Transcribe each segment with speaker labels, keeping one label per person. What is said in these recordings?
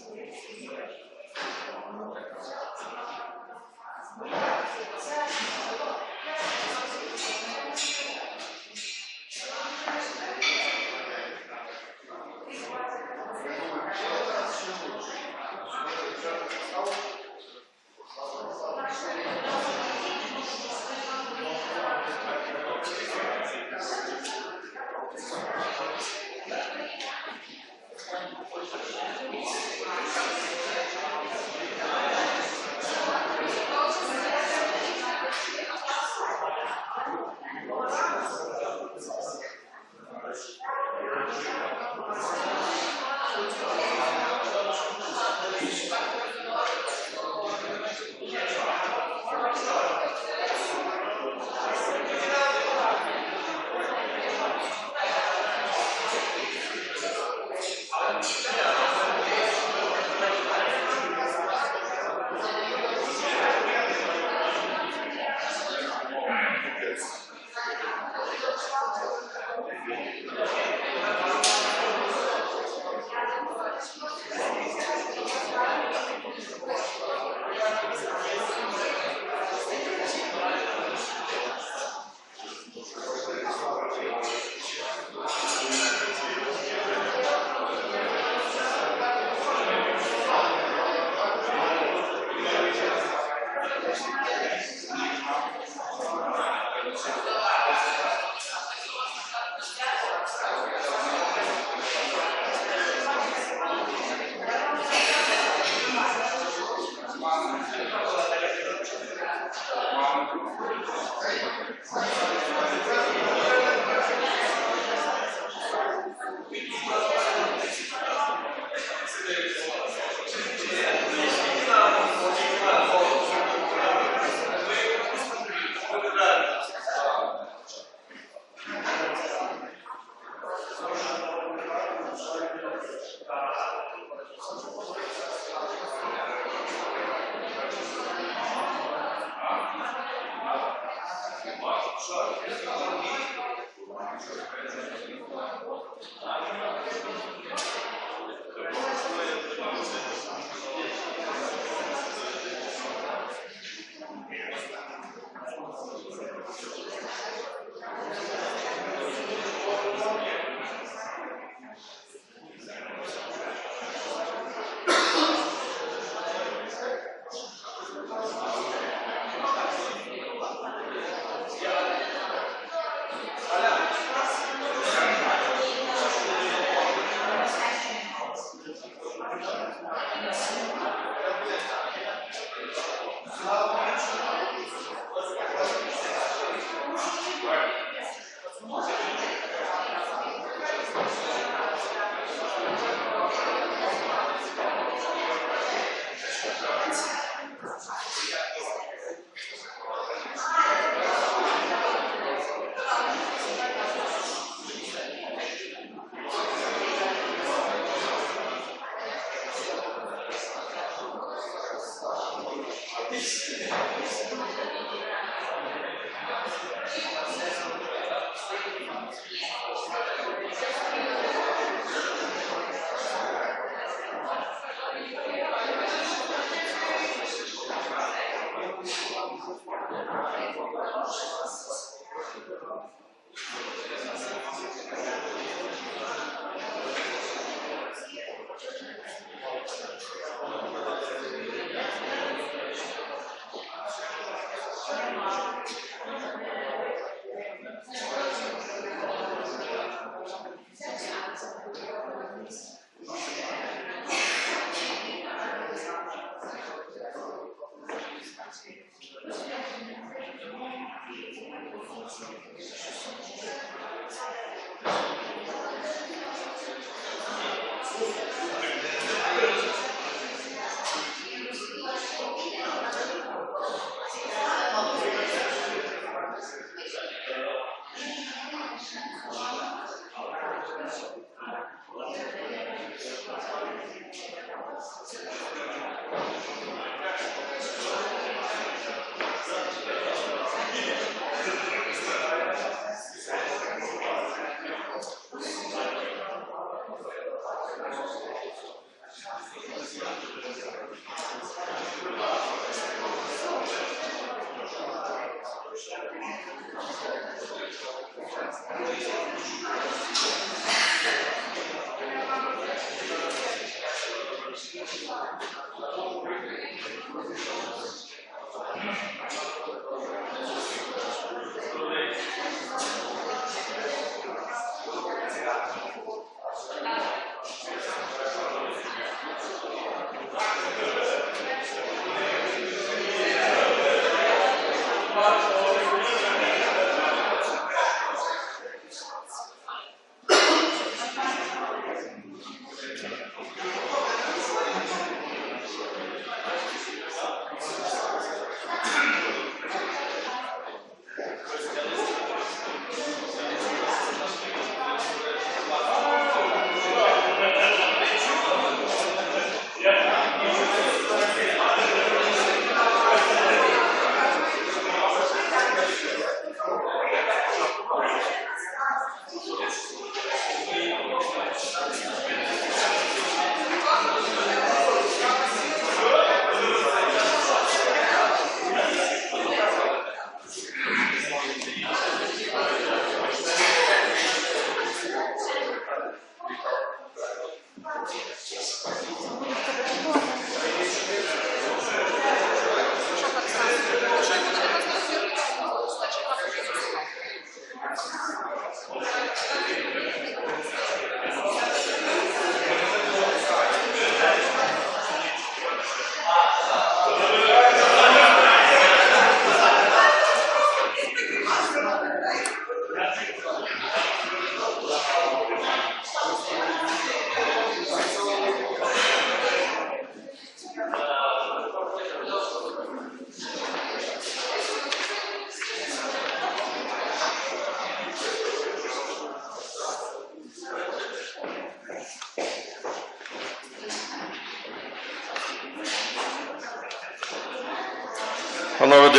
Speaker 1: Thank you.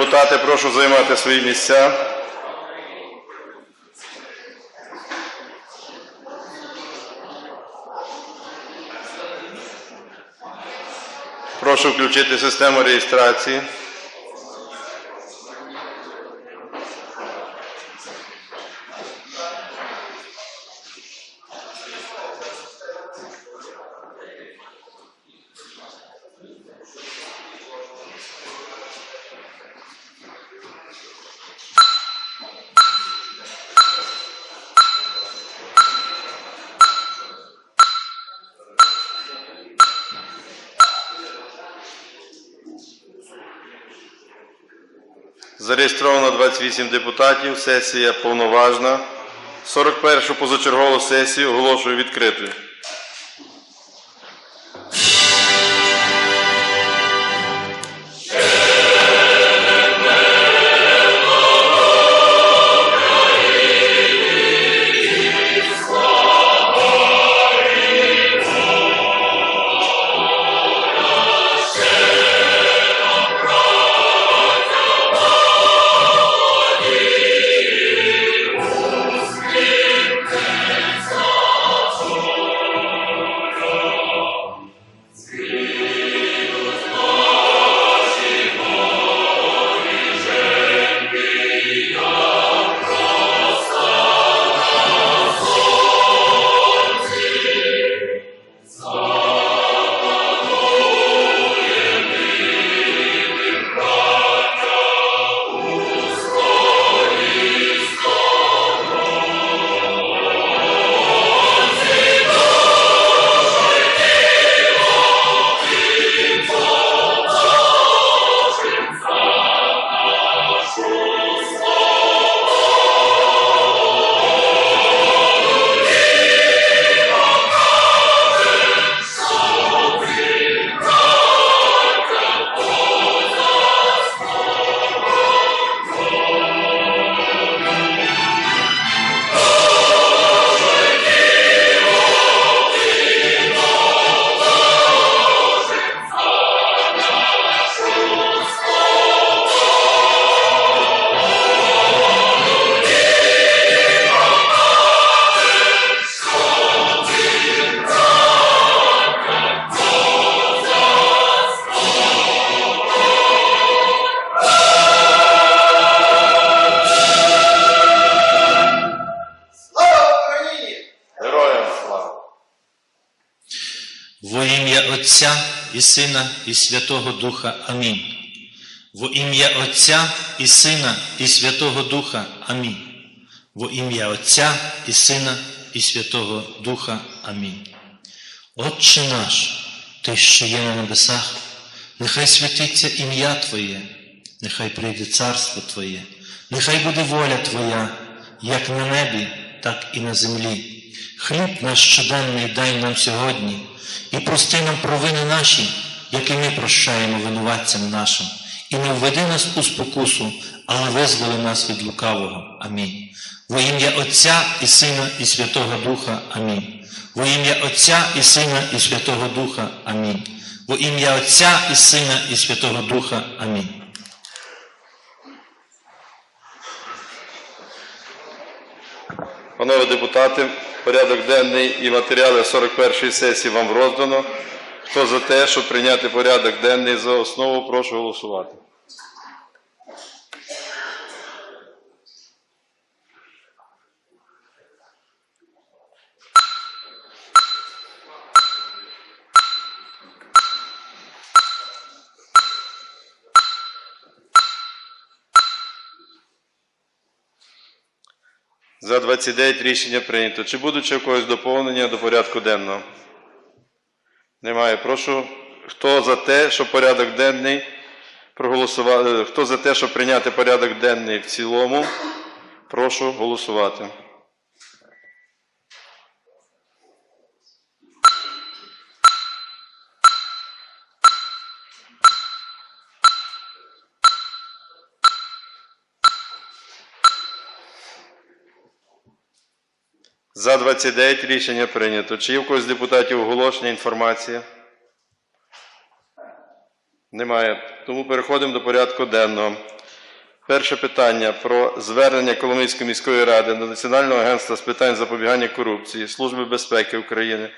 Speaker 1: Депутати, прошу займати свої місця. Прошу включити систему реєстрації. Зареєстровано 28 депутатів. Сесія повноважна. 41 позачергову сесію оголошую відкритою.
Speaker 2: Отця і Сина і Святого Духа. Амінь. Во ім'я Отця і Сина і Святого Духа. Амінь. Во ім'я Отця і Сина і Святого Духа. Амінь. Отче наш, Ти, що є на небесах, нехай святиться ім'я Твоє, нехай прийде царство Твоє, нехай буде воля Твоя, як на небі, так і на землі. Хліб наш щоденний дай нам сьогодні, і прости нам провини наші, як і ми прощаємо винуватцям нашим, і не введи нас у спокусу, але визволи нас від лукавого. Амінь. Во ім'я Отця і Сина, і Святого Духа. Амінь. Во ім'я Отця і Сина, і Святого Духа. Амінь. Во ім'я Отця і Сина, і Святого Духа. Амінь.
Speaker 1: Панове депутати, порядок денний і матеріали 41-ї сесії вам роздано. Хто за те, щоб прийняти порядок денний за основу, прошу голосувати. За 29 рішення прийнято. Чи будуть в доповнення до порядку денного? Немає. Прошу, хто за те, щоб порядок денний проголосувати, хто за те, щоб прийняти порядок денний в цілому, прошу голосувати. За 29 рішення прийнято. Чи є в когось з депутатів оголошення, інформація? Немає. Тому переходимо до порядку денного. Перше питання про звернення Коломийської міської ради до Національного агентства з питань запобігання корупції, Служби безпеки України,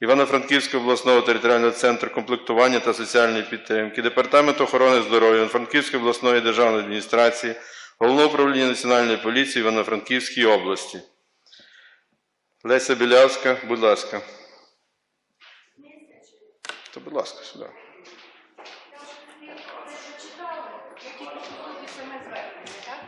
Speaker 1: Івано-Франківського обласного територіального центру комплектування та соціальної підтримки, Департаменту охорони здоров'я, Івано-Франківської обласної державної адміністрації, Головного управління Національної поліції Івано-Франківській області. Леся Білявська, будь ласка. То, будь ласка, сюди.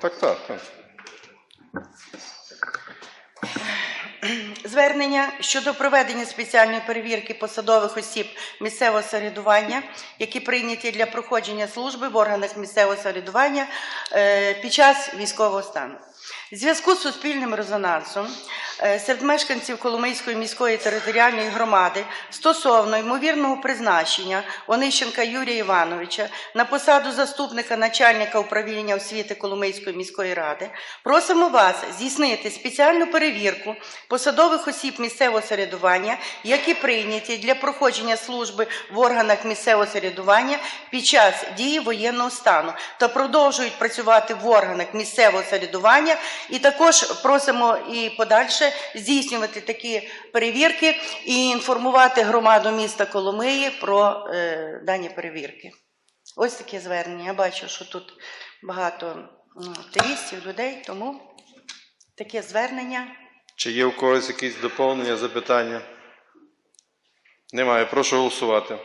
Speaker 1: Так, так, так.
Speaker 3: Звернення щодо проведення спеціальної перевірки посадових осіб місцевого самоврядування, які прийняті для проходження служби в органах місцевого самоврядування е, під час військового стану. В зв'язку з суспільним резонансом серед мешканців Коломийської міської територіальної громади стосовно ймовірного призначення Онищенка Юрія Івановича на посаду заступника начальника управління освіти Коломийської міської ради, просимо вас здійснити спеціальну перевірку посадових осіб місцевого самоврядування, які прийняті для проходження служби в органах місцевого самоврядування під час дії воєнного стану та продовжують працювати в органах місцевого самоврядування. І також просимо і подальше здійснювати такі перевірки і інформувати громаду міста Коломиї про е, дані перевірки. Ось таке звернення. Я бачу, що тут багато активістів, людей, тому таке звернення.
Speaker 1: Чи є у когось якісь доповнення, запитання? Немає. Прошу голосувати.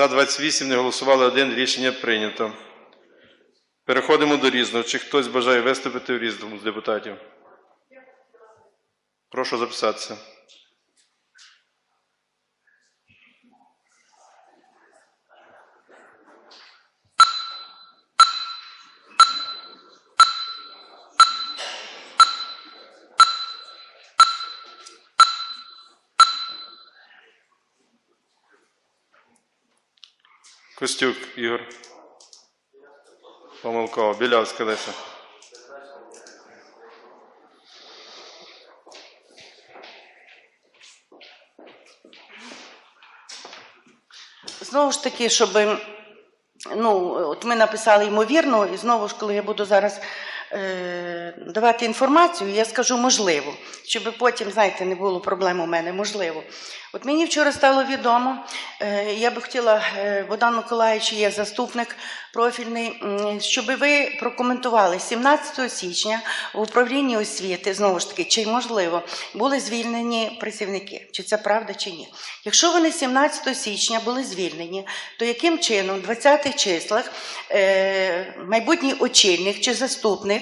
Speaker 1: За 28 не голосували один. Рішення прийнято. Переходимо до різного. Чи хтось бажає виступити в різному з депутатів? Прошу записатися. Костюк Ігор. Помилково. Білявська Леся.
Speaker 3: Знову ж таки, щоб ну, от ми написали ймовірно, і знову ж, коли я буду зараз давати інформацію, я скажу можливо, щоб потім, знаєте, не було проблем у мене, можливо. От мені вчора стало відомо, е, я би хотіла, е, Богдан Миколаївич є заступник профільний, щоб ви прокоментували 17 січня в управлінні освіти, знову ж таки, чи можливо були звільнені працівники, чи це правда, чи ні. Якщо вони 17 січня були звільнені, то яким чином в 20-х числах е, майбутній очільник чи заступник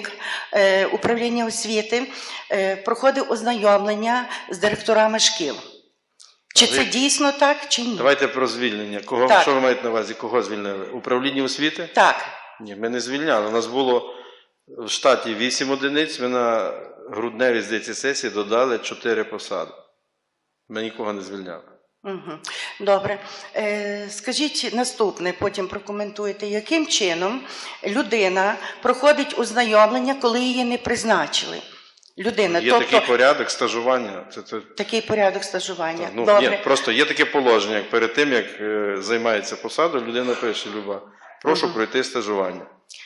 Speaker 3: е, управління освіти е, проходив ознайомлення з директорами шкіл? Чи це дійсно так, чи ні?
Speaker 1: Давайте про звільнення. Кого
Speaker 3: Так.
Speaker 1: що ви маєте на увазі? Кого звільнили? Управління освіти?
Speaker 3: Так.
Speaker 1: Ні, ми не звільняли. У нас було в штаті 8 одиниць. Ми на грудневій здається сесії додали 4 посади. Ми нікого не звільняли.
Speaker 3: Угу. Добре. Е, скажіть наступне, потім прокоментуєте, яким чином людина проходить ознайомлення, коли її не призначили? Людина,
Speaker 1: Є
Speaker 3: тобто
Speaker 1: такий порядок стажування. Це, це,
Speaker 3: такий порядок стажування.
Speaker 1: ну,
Speaker 3: Добре.
Speaker 1: ні, просто є таке положення, як перед тим, як е, займається посадою, людина пише, Люба, прошу
Speaker 3: Мгм.
Speaker 1: пройти стажування.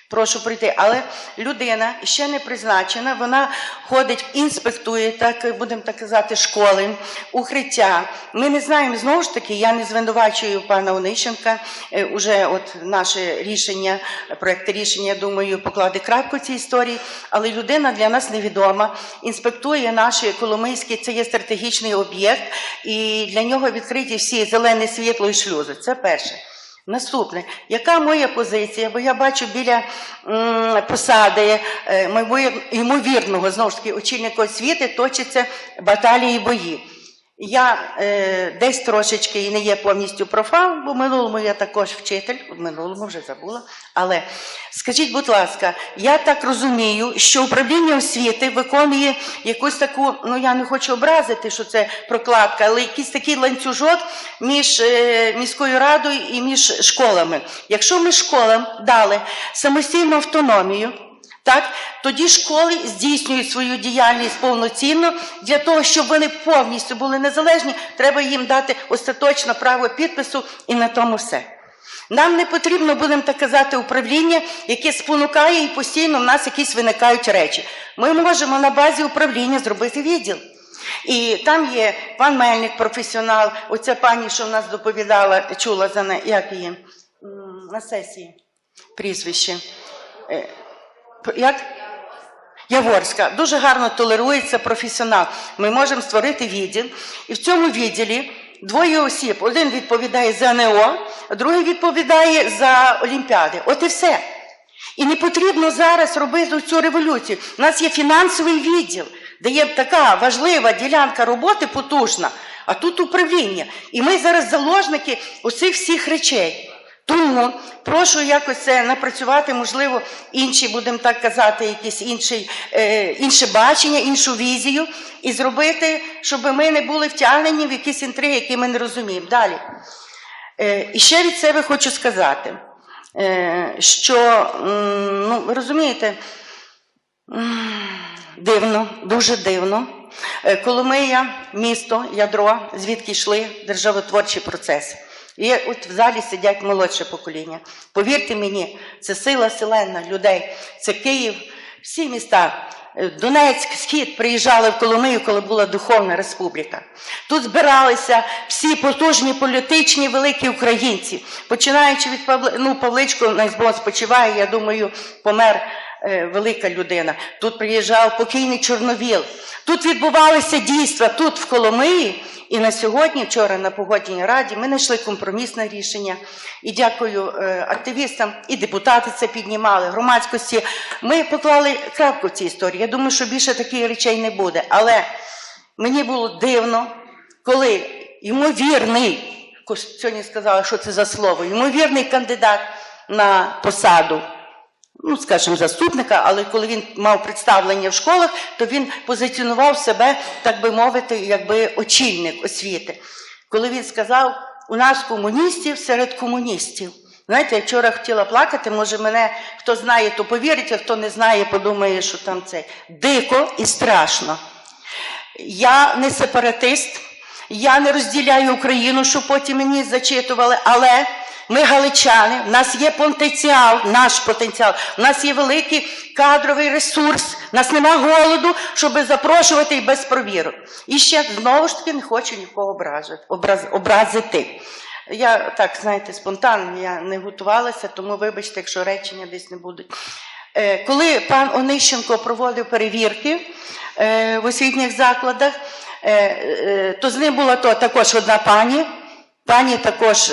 Speaker 3: Прошу прийти. Але людина ще не призначена, вона ходить, інспектує, так будемо так казати, школи, укриття. Ми не знаємо знову ж таки, я не звинувачую пана Онищенка. е, Уже от наше рішення, проект рішення, я думаю, покладе крапку цій історії. Але людина для нас невідома. Інспектує наші Коломийські, це є стратегічний об'єкт, і для нього відкриті всі зелене світло і шлюзи. Це перше. Наступне, яка моя позиція? Бо я бачу біля посади е, ймовірного знову ж таки очільника освіти точаться баталії бої. Я е, десь трошечки і не є повністю профан, бо в минулому я також вчитель, в минулому вже забула. Але скажіть, будь ласка, я так розумію, що управління освіти виконує якусь таку, ну я не хочу образити, що це прокладка, але якийсь такий ланцюжок між е, міською радою і між школами. Якщо ми школам дали самостійну автономію, так, тоді школи здійснюють свою діяльність повноцінно. Для того, щоб вони повністю були незалежні, треба їм дати остаточно право підпису і на тому все. Нам не потрібно, будемо так казати, управління, яке спонукає і постійно в нас якісь виникають речі. Ми можемо на базі управління зробити відділ. І там є пан Мельник, професіонал, оця пані, що в нас доповідала, чула за не, як її на сесії прізвище. Як? Яворська. Дуже гарно толерується професіонал. Ми можемо створити відділ, і в цьому відділі двоє осіб. Один відповідає за а другий відповідає за Олімпіади. От і все. І не потрібно зараз робити цю революцію. У нас є фінансовий відділ, де є така важлива ділянка роботи потужна, а тут управління. І ми зараз заложники усіх всіх речей. Тому прошу якось це напрацювати, можливо, інші, будемо так казати, якісь інший, е, інше бачення, іншу візію, і зробити, щоб ми не були втягнені в якісь інтриги, які ми не розуміємо. Далі. Е, і ще від себе хочу сказати, е, що, ну, розумієте, дивно, дуже дивно. Е, Коломия, місто, ядро, звідки йшли державотворчі процеси. І от в залі сидять молодше покоління. Повірте мені, це сила селена людей, це Київ, всі міста. Е, Донецьк, Схід приїжджали в Коломию, коли була Духовна Республіка. Тут збиралися всі потужні політичні великі українці, починаючи від Павли... ну, Павличко, найзбон спочиває, я думаю, помер велика людина. Тут приїжджав покійний Чорновіл. Тут відбувалися дійства, тут в Коломиї. І на сьогодні, вчора на погодній раді, ми знайшли компромісне рішення. І дякую е, активістам, і депутати це піднімали, громадськості. Ми поклали крапку в цій історії. Я думаю, що більше таких речей не буде. Але мені було дивно, коли ймовірний, сьогодні сказала, що це за слово, ймовірний кандидат на посаду ну, скажімо, заступника, але коли він мав представлення в школах, то він позиціонував себе, так би мовити, якби очільник освіти. Коли він сказав, у нас комуністів серед комуністів. Знаєте, я вчора хотіла плакати, може мене хто знає, то повірить, а хто не знає, подумає, що там це дико і страшно. Я не сепаратист, я не розділяю Україну, що потім мені зачитували, але Ми галичани, в нас є потенціал, наш потенціал, в нас є великий кадровий ресурс, в нас нема голоду, щоб запрошувати і без провірок. І ще знову ж таки не хочу нікого образити. Я так, знаєте, спонтанно я не готувалася, тому вибачте, якщо речення десь не будуть. Е, Коли пан Онищенко проводив перевірки е, в освітніх закладах, е, то з ним була то також одна пані, пані також,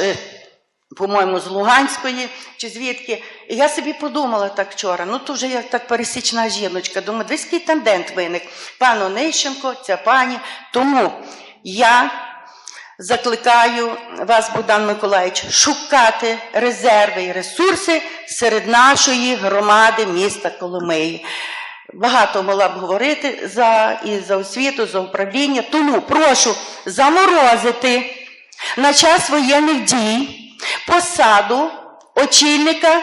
Speaker 3: по-моєму, з Луганської чи звідки. І я собі подумала так вчора, ну то вже як так пересічна жіночка. Думаю, десь який тандент виник. Пан Онищенко, ця пані. Тому я закликаю вас, Богдан Миколаївич, шукати резерви і ресурси серед нашої громади міста Коломиї. Багато могла б говорити за, і за освіту, за управління. Тому прошу заморозити на час воєнних дій посаду очільника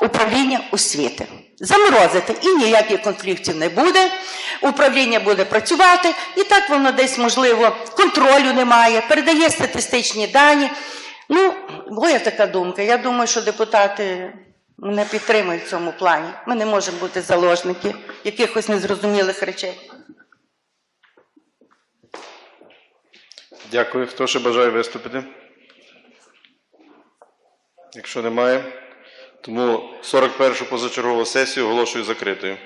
Speaker 3: управління освіти. Заморозити і ніяких конфліктів не буде. Управління буде працювати, і так воно десь, можливо, контролю немає, передає статистичні дані. Ну, моя така думка. Я думаю, що депутати мене підтримують в цьому плані. Ми не можемо бути заложники якихось незрозумілих речей.
Speaker 1: Дякую. Хто ще бажає виступити? Якщо немає, тому 41-шу позачергову сесію оголошую закритою.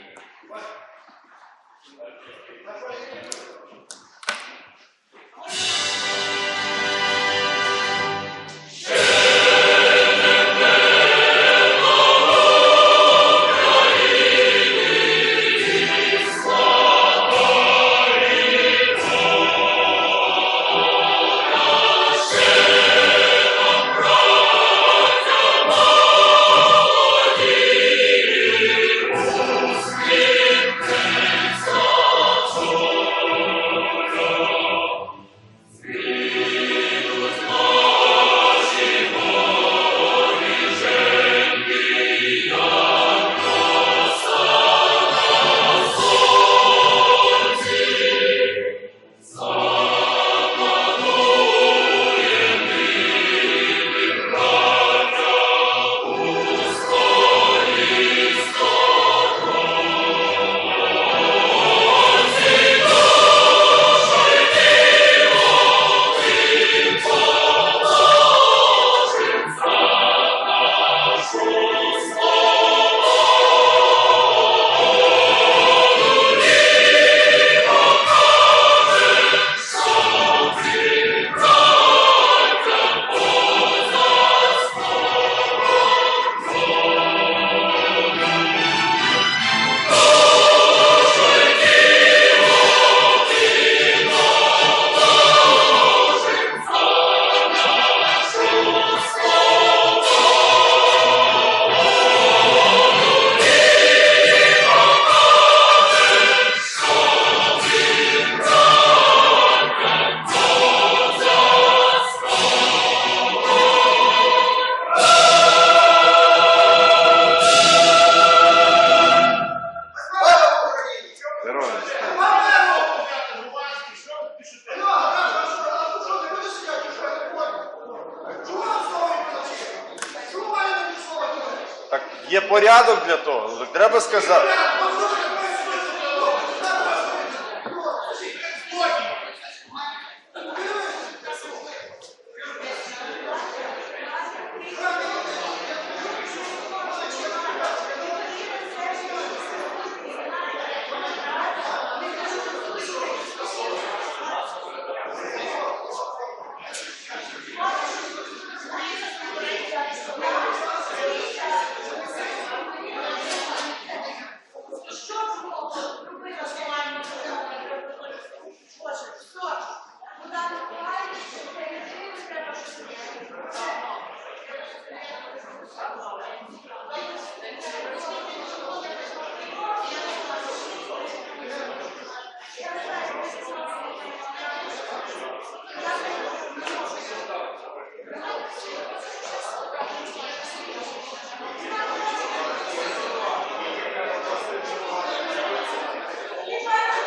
Speaker 1: Треба сказати.